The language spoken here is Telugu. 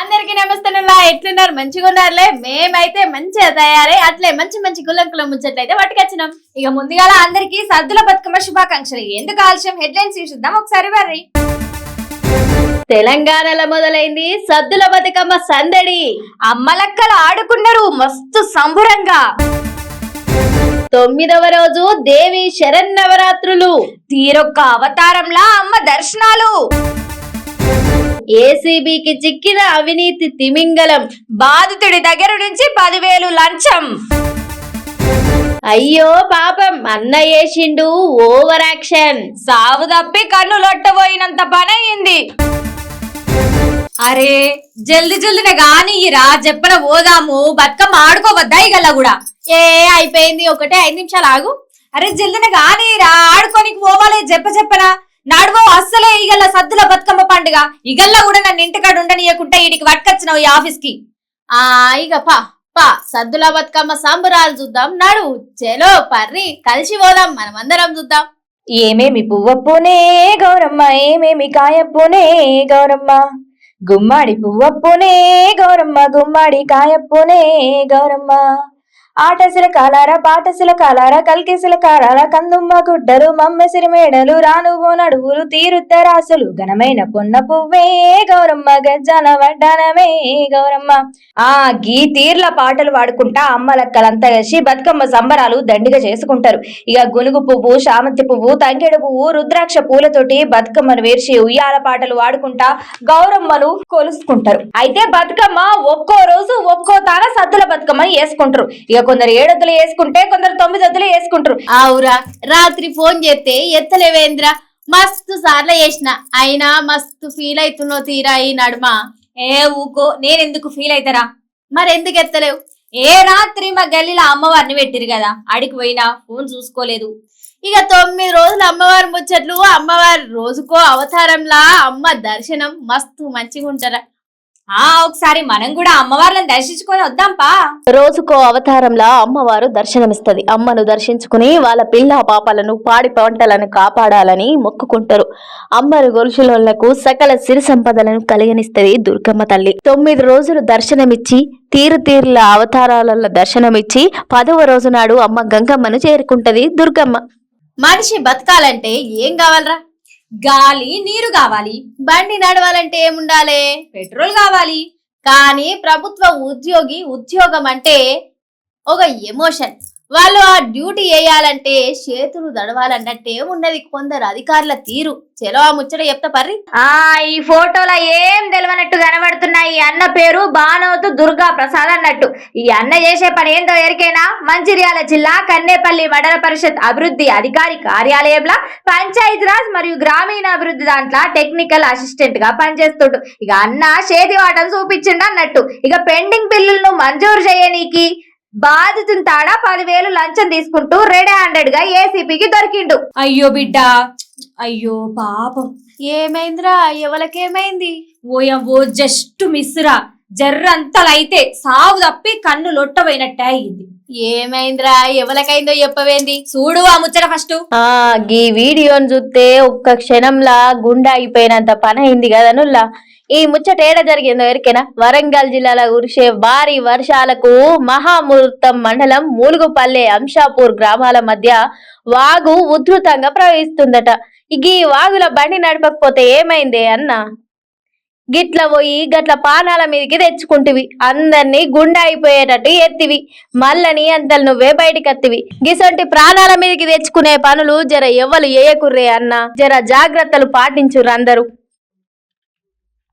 అందరికి నమస్తేనులా ఎట్లున్నారు? మంచిగా ఉన్నారులే? మేమైతే మంచిగా తయారై అట్లే మంచి మంచి గుల్లంకుల ముచ్చట్లయితే పట్టుకొచ్చినాం. ఇక ముందుగాల అందరికి సద్దుల బతుకమ్మ శుభాకాంక్షలు. ఎందుకు ఆలస్యం? హెడ్లైన్స్ చూసిద్దాం ఒకసారి వర్రి. తెలంగాణలో మొదలైంది సద్దుల బతుకమ్మ సందడి. అమ్మలక్కలు ఆడుకున్నారు మస్తు సంబురంగా. తొమ్మిదవ రోజు దేవి శరన్నవరాత్రులు. తీరొక్క అవతారంలా అమ్మ దర్శనాలు. ఏసీబీకి చిక్కిన అవినీతి తిమింగలం బాధితుడి దగ్గర నుంచి పదివేలు లంచం. అయ్యో పాపం అన్న వేసిండు ఓవర్ యాక్షన్. సావు తప్పి కన్ను లొట్టబోయినంత పని అయింది అరే జల్ది జల్దిన గాని రా చెప్పన పోదాము బతుకమ్మ ఆడుకోవద్దా ఇగల్లా కూడా? ఏ అయిపోయింది ఒకటే ఐదు నిమిషాలు ఆగు. అరే జల్దిన గాని రా ఆడుకోనికి పోవాలి చెప్ప చెప్పనా నడువో అస్సలే ఇగల్ల సద్దుల బతుకమ్మ పండుగ. ఇగల్లా కూడా నన్ను ఇంటికాడ ఉండనీయకుంటే ఈడికి పట్టుకొచ్చినావు ఈ ఆఫీస్కి ఆ ఇక పా పా సద్దుల బతుకమ్మ సంబరాలు చూద్దాం. నడు చెలో పర్రి కలిసి పోదాం మనమందరం చూద్దాం. ఏమేమి పువ్వప్పునే గౌరమ్మ ఏమేమి కాయప్పునే గౌరమ్మ. గుమ్మడి పువ్వప్పునే గౌరమ్మ గుమ్మడి కాయప్పునే గౌరమ్మ. ఆటసిల కాలార పాటసిల కాలార కల్కిసిల కాలార కందుమ్మ గుడ్డలు మమ్మెసిరి మేడలు రానువో నడువులు తీరుద్దరాసులు ఘనమైన పొన్న పువ్వే గౌరమ్మ గజ్జన వడ్డనమే గౌరమ్మ. ఆ గీ తీర్ల పాటలు పాడుకుంటా అమ్మలక్కలంతా కలిసి బతుకమ్మ సంబరాలు దండిగా చేసుకుంటారు. ఇక గునుగు పువ్వు శామంతి పువ్వు తంకెడు పువ్వు రుద్రాక్ష పూలతోటి బతుకమ్మను వేర్చి ఉయ్యాల పాటలు వాడుకుంటా గౌరమ్మను కొలుసుకుంటారు. అయితే బతుకమ్మ ఒక్కో రోజు ఒక్కో తాన సద్దుల బతుకమ్మని వేసుకుంటారు. ఇక కొందరు ఏడొద్దులు వేసుకుంటే కొందరు తొమ్మిది వద్దులు వేసుకుంటారు. ఆవురా రాత్రి ఫోన్ చేస్తే ఎత్తలేవేంద్ర? మస్తు సార్లు చేసిన. అయినా మస్తు ఫీల్ అవుతున్నావు తీరా ఈ నడుమ? ఏ ఊకో నేనెందుకు ఫీల్ అవుతారా మరెందుకు ఎత్తలేవు? ఏ రాత్రి మా గల్లీలో అమ్మవారిని పెట్టిరు కదా అడిగి పోయినా ఫోన్ చూసుకోలేదు. ఇక తొమ్మిది రోజులు అమ్మవారి ముచ్చట్లు అమ్మవారి రోజుకో అవతారంలా అమ్మ దర్శనం మస్తు మంచిగా ఉంటారా ఆ ఒకసారి మనం కూడా అమ్మవార్లను దర్శించుకొని వద్దాంపా. రోజుకో అవతారంలా అమ్మవారు దర్శనమిస్తది. అమ్మను దర్శించుకుని వాళ్ళ పిల్ల పాపలను పాడి పంటలను కాపాడాలని మొక్కుకుంటారు. అమ్మరు గొలుసులకు సకల సిరి సంపదలను కలిగనిస్తది దుర్గమ్మ తల్లి. తొమ్మిది రోజులు దర్శనమిచ్చి తీరు తీరుల అవతారాలలో దర్శనమిచ్చి పదవ రోజు నాడు అమ్మ గంగమ్మను చేరుకుంటది దుర్గమ్మ. మనిషి బతకాలంటే ఏం కావాలరా? గాలి నీరు కావాలి. బండి నడవాలంటే ఏముండాలి? పెట్రోల్ కావాలి. కానీ ప్రభుత్వ ఉద్యోగి ఉద్యోగం అంటే ఒక ఎమోషన్. వాళ్ళు ఆ డ్యూటీ వేయాలంటే చేతులు దడవాలన్నట్టే ఉన్నది. కొందరు అధికారుల తీరు. చెలో ఆ ముచ్చట చెప్తా పర్రి. ఆ ఈ ఫోటోలో ఏం తెలియనట్టు కనబడుతున్నాయి. ఈ అన్న పేరు బానోతు దుర్గా ప్రసాద్ అన్నట్టు. ఈ అన్న చేసే పని ఏందో ఎరికైనా? మంచిర్యాల జిల్లా కన్నేపల్లి మండల పరిషత్ అభివృద్ధి అధికారి కార్యాలయంలో పంచాయతీరాజ్ మరియు గ్రామీణ అభివృద్ధి దాంట్లో టెక్నికల్ అసిస్టెంట్గా పనిచేస్తుండు. ఇక అన్న చేతి వాటం చూపించిండు అన్నట్టు. ఇక పెండింగ్ బిల్లులను మంజూరు చేయనీకి బాధితుని తాడా పదివేలు లంచం తీసుకుంటూ రెడ్ హ్యాండెడ్గా ఏసీపీకి దొరికిండు. అయ్యో బిడ్డ. అయ్యో పాపం. ఏమైందిరా? ఎవరికేమైంది? ఓయవ్వో జస్ట్ మిస్రా. జర్రంతలైతే సావు తప్పి కన్ను లొట్టపోయినట్టే అయింది ఏమైందిరా? ఎవరికైందో చెప్పవేంది? చూడు ఆ ముచ్చట ఫస్ట్. ఆ గీ వీడియోని చూస్తే ఒక్క క్షణంలా గుండె అయిపోయినంత పని అయింది కదా నుల్లా? ఈ ముచ్చట ఏడ జరిగిందో ఎరికేనా వరంగల్ జిల్లాలో కురిసే భారీ వర్షాలకు మహామూర్తం మండలం మూలుగుపల్లె అంశాపూర్ గ్రామాల మధ్య వాగు ఉధృతంగా ప్రవహిస్తుందట. ఈ వాగుల బండి నడపకపోతే ఏమైంది అన్నా? గిట్ల పోయి గట్ల పానాల మీదకి తెచ్చుకుంటివి. అందరినీ గుండె అయిపోయేటట్టు ఎత్తివి. మళ్ళని అంతలు నువ్వే బయటికి అత్తివి గిసొంటి ప్రాణాల మీదకి తెచ్చుకునే పనులు జర ఎవ్వలు ఏయకుర్రే అన్న. జర జాగ్రత్తలు పాటించుర్రు అందరూ.